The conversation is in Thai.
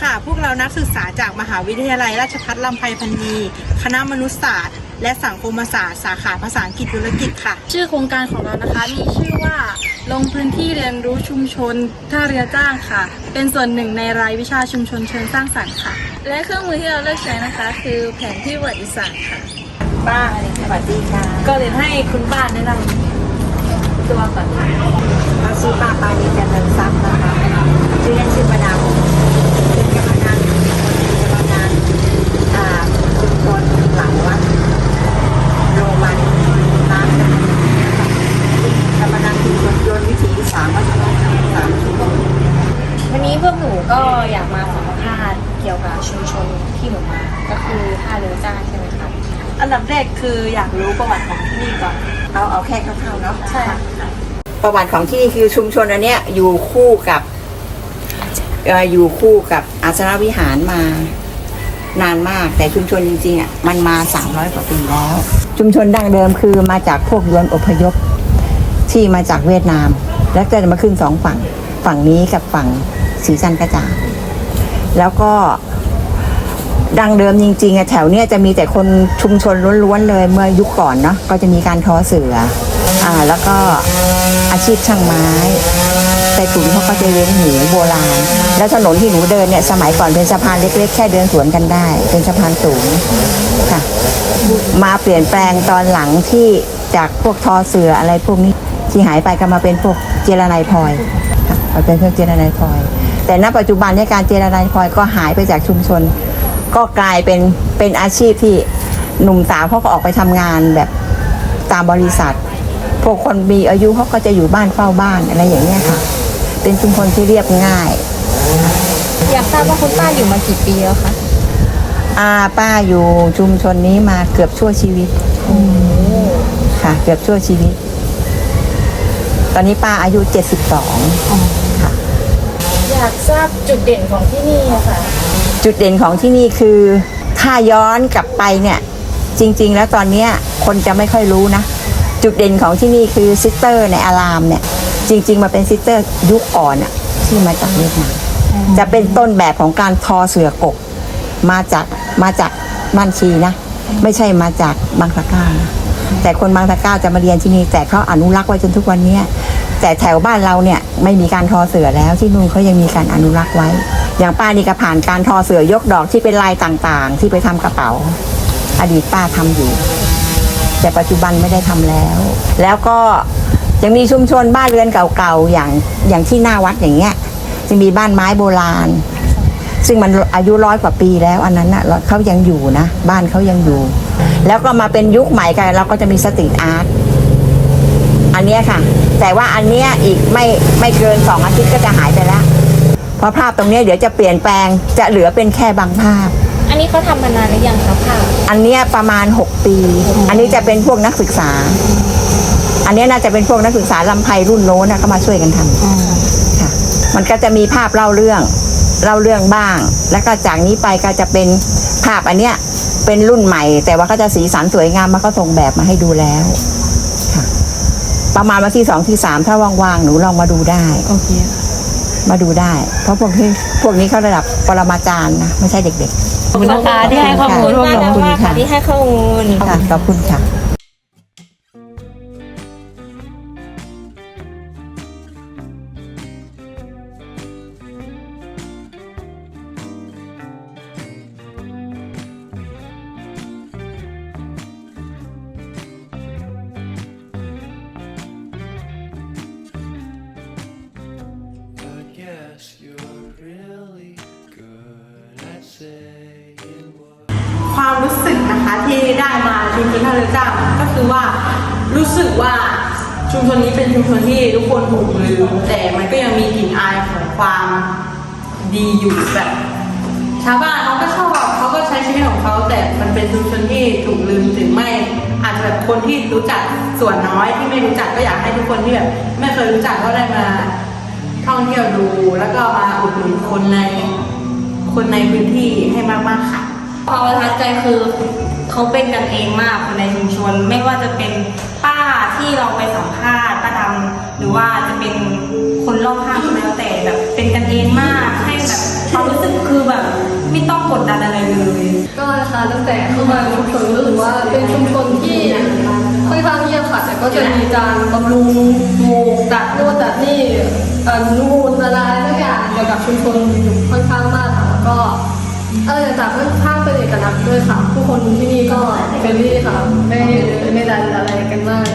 ค่ะ พวกเรานักศึกษาจากมหาวิทยาลัยราชภัฏลำไพพันนีคณะมนุษยศาสตร์ และสังคมศาสตร์ สาขาภาษาอังกฤษธุรกิจค่ะ ชื่อโครงการของเรานะคะ มีชื่อว่าลงพื้นที่เรียนรู้ชุมชนท่าเรือจ้างค่ะ เป็นส่วนหนึ่งในรายวิชาชุมชนเชิงสร้างสรรค์ค่ะ และเครื่องมือที่เราเลือกใช้นะคะ คือแผนที่ประวัติศาสตร์ค่ะ ป้าสวัสดีค่ะ ก็เลยให้คุณป้าแนะนำตัวก่อนค่ะเราชื่อป้าปานีเจริญทรัพย์นะคะชื่อเล่นชื่อประดาวเป็นกรรมการกรรมการอ่าชุมชนหลังวัดโรมันร้านกรรมการชุมชนยนต์วิถีสามวัฒนธรรมสามชุมชน วั นี้พวกหนูก็อยากมาสัมภาษณ์เกี่ยวกับชุมชนที่หนูมา ก็คือท่าเรือจ้างใช่ไหมคะ อันดับแรกคืออยากรู้ประวัติของที่นี่ก่อน เอาเอาแค่คร่าวๆเนาะ ใช่ประวัติของที่นี่คือชุมชนอันเนี้ยอยู่คู่กับเอ่ออยู่คู่กับอาสนวิหารมานานมาก แต่ชุมชนจริงๆอะมันมา 300 กว่าปีแล้ว ชุมชนดั้งเดิมคือมาจากพวกยวนอพยพที่มาจากเวียดนาม แล้วก็จะมาขึ้นสองฝั่งฝั่งนี้กับฝั่ง สีสันกระจ่างแล้วก็ดังเดิมจริงๆอะแถวเนี้ยจะมีแต่คนชุมชนล้วนๆเลยเมื่อยุคก่อนเนาะก็จะมีการทอเสืออ่าแล้วก็อาชีพช่างไม้ใต้ถุนเขาก็จะเลี้ยงหมูโบราณ แล้วถนนที่หนูเดินเนี่ยสมัยก่อนเป็นสะพานเล็กๆ แค่เดินสวนกันได้ เป็นสะพานสูงค่ะ มาเปลี่ยนแปลงตอนหลังที่จากพวกทอเสืออะไรพวกนี้ที่หายไปก็มาเป็นพวกเจรไนายพลอยค่ะมาเป็นพวกเจรไนายพลอย แต่ณปัจจุบันเนี่ยการเจรไนายพลอยก็หายไปจากชุมชน ก็กลายเป็นเป็นอาชีพที่หนุ่มสาวเขาก็ออกไปทำงานแบบตามบริษัท พวกคนมีอายุเขาก็จะอยู่บ้านเฝ้าบ้านอะไรอย่างเงี้ยค่ะ เป็นชุมชนที่เรียบง่าย อยากทราบว่าคุณป้าอยู่มากี่ปีแล้วคะอาป้าอยู่ชุมชนนี้มาเกือบชั่วชีวิตค่ะ เกือบชั่วชีวิต ตอนนี้ป้าอายุ72ค่ะอ ยากทราบจุดเด่นของที่นี่ค่ะ จุดเด่นของที่นี่คือถ้าย้อนกลับไปเนี่ย จริง ๆ แล้วตอนเนี้ยคนจะไม่ค่อยรู้นะ จุดเด่นของที่นี่คือซิสเตอร์ในอารามเนี่ย จริง ๆมาเป็นซิสเตอร์ยุคอ่อนอะที่มาจากเวียดนามจะเป็นต้นแบบของการทอเสือกก มาจากมาจากบ้านชีนะ ไม่ใช่มาจากบางตะกร้านะแต่คนบางตะกร้าจะมาเรียนที่นี่แต่เขาอนุรักษ์ไว้จนทุกวันเนี้ย แต่แถวบ้านเราเนี่ยไม่มีการทอเสือแล้วที่นู่นเขายังมีการอนุรักษ์ไว้ อย่างป้านี่ก็ผ่านการทอเสือยกดอกที่เป็นลายต่างๆ ที่ไปทำกระเป๋า อดีตป้าทำอยู่ แต่ปัจจุบันไม่ได้ทำแล้ว แล้วก็ยังมีชุมชนบ้านเรือนเก่าๆอย่างอย่างที่หน้าวัดอย่างเงี้ยจะมีบ้านไม้โบราณ ซึ่งมันอายุร้อยกว่าปีแล้ว อันนั้นน่ะเขายังอยู่นะ บ้านเขายังอยู่ แล้วก็มาเป็นยุคใหม่กันเราก็จะมีสตรีทอาร์ต อันเนี้ยค่ะ แต่ว่าอันเนี้ยอีกไม่ไม่เกินสองอาทิตย์ก็จะหายไปแล้วเพราะภาพตรงเนี้ยเดี๋ยวจะเปลี่ยนแปลงจะเหลือเป็นแค่บางภาพ อันนี้เขาทำมานานหรือยังคะผ้าอันเนี้ยประมาณ 6 ปี อันนี้จะเป็นพวกนักศึกษา อันเนี้ยน่าจะเป็นพวกนักศึกษาลำไพรุ่นโน้นนะก็มาช่วยกันทำ ค่ะมันก็จะมีภาพเล่าเรื่องเล่าเรื่องบ้าง แล้วก็จากนี้ไปก็จะเป็นภาพอันเนี้ยเป็นรุ่นใหม่ แต่ว่าก็จะสีสันสวยงามมันก็ส่งแบบมาให้ดูแล้วค่ะ ประมาณวันที่สองที่สามถ้าว่างๆหนูลองมาดูได้ โอเคมาดูได้ เพราะพวกที่พวกนี้เขาระดับปรมาจารย์นะไม่ใช่เด็กขอบคุณนะคะที่ให้ข้อมูลขอบคุณขอบคุณมากๆค่ะค่ะที่ให้ข้อมูลๆค่ะขอบคุณค่ะ ความรู้สึกนะคะที่ได้มาชุมชนท่าเรือจ้าก็คือว่ารู้สึกว่าชุมชนนี้เป็นชุมชนที่ทุกคนถูกลืมแต่มันก็ยังมีกลิ่นอายของความดีอยู่แบบชาวบ้านเขาก็ชอบเขาก็ใช้ชีวิตของเขาแต่มันเป็นชุมชนที่ถูกลืมถึงไม่ อาจจะแบบคนที่รู้จักส่วนน้อยที่ไม่รู้จักก็อยากให้ทุกคนที่แบบไม่เคยรู้จักก็ได้มาท่องเที่ยวดูแล้วก็มาอุดหนุนคนใน คนในพื้นที่ให้มากๆค่ะ ความประทับใจคือเขาเป็นกันเองมากคนในชุมชน ไม่ว่าจะเป็นป้าที่เราไปสัมภาษณ์ป้าดำหรือว่าจะเป็นคนรอบข้างก็แล้วแต่แบบเป็นกันเองมากให้แบบความรู้สึกสึกคือแบบไม่ต้องกดดันอะไรเลยก็นะคะตั้งแต่เข้ามาในชุมชนรู้สึกว่าเป็นชุมชนที่ค่อนข้างเงียบค่ะแต่ก็จะมีการบำรุงหมู่ตัดนู่นตัดนี่เอ่อนู่นอะไรทุกอย่างเกี่ยวกับชุมชนอยู่ค่อนข้างมากค่ะแล้ว ก็อะไรต่างๆค่องภาพเป็นเอกลักษณ์ด้วยค่ะ ผู้คนที่นี่ก็เฟรนลี่ค่ะ ไม่ไม่ดันอะไรกันมาก